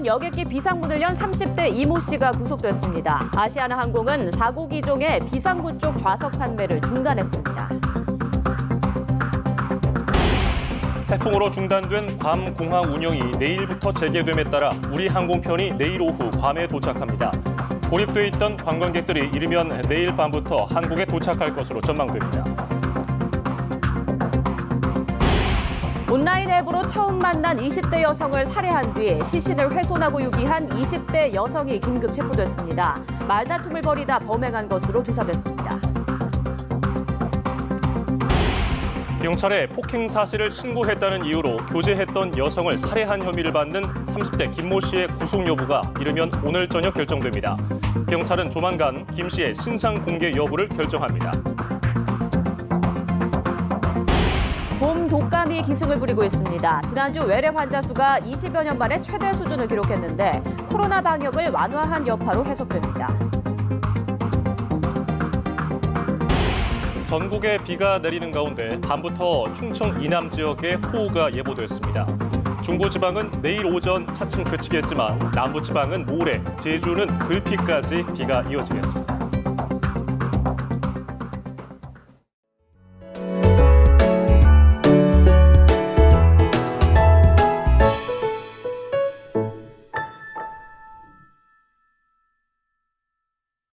이번 여객기 비상문을 연 30대 이모 씨가 구속됐습니다. 아시아나 항공은 사고 기종의 비상구 쪽 좌석 판매를 중단했습니다. 태풍으로 중단된 괌 공항 운영이 내일부터 재개됨에 따라 우리 항공편이 내일 오후 괌에 도착합니다. 고립돼 있던 관광객들이 이르면 내일 밤부터 한국에 도착할 것으로 전망됩니다. 온라인 앱으로 처음 만난 20대 여성을 살해한 뒤 시신을 훼손하고 유기한 20대 여성이 긴급 체포됐습니다. 말다툼을 벌이다 범행한 것으로 조사됐습니다. 경찰에 폭행 사실을 신고했다는 이유로 교제했던 여성을 살해한 혐의를 받는 30대 김모 씨의 구속 여부가 이르면 오늘 저녁 결정됩니다. 경찰은 조만간 김 씨의 신상 공개 여부를 결정합니다. 봄 독감이 기승을 부리고 있습니다. 지난주 외래 환자 수가 20여 년 만에 최대 수준을 기록했는데 코로나 방역을 완화한 여파로 해석됩니다. 전국에 비가 내리는 가운데 밤부터 충청 이남 지역에 호우가 예보됐습니다. 중부지방은 내일 오전 차츰 그치겠지만 남부지방은 모레, 제주는 글피까지 비가 이어지겠습니다.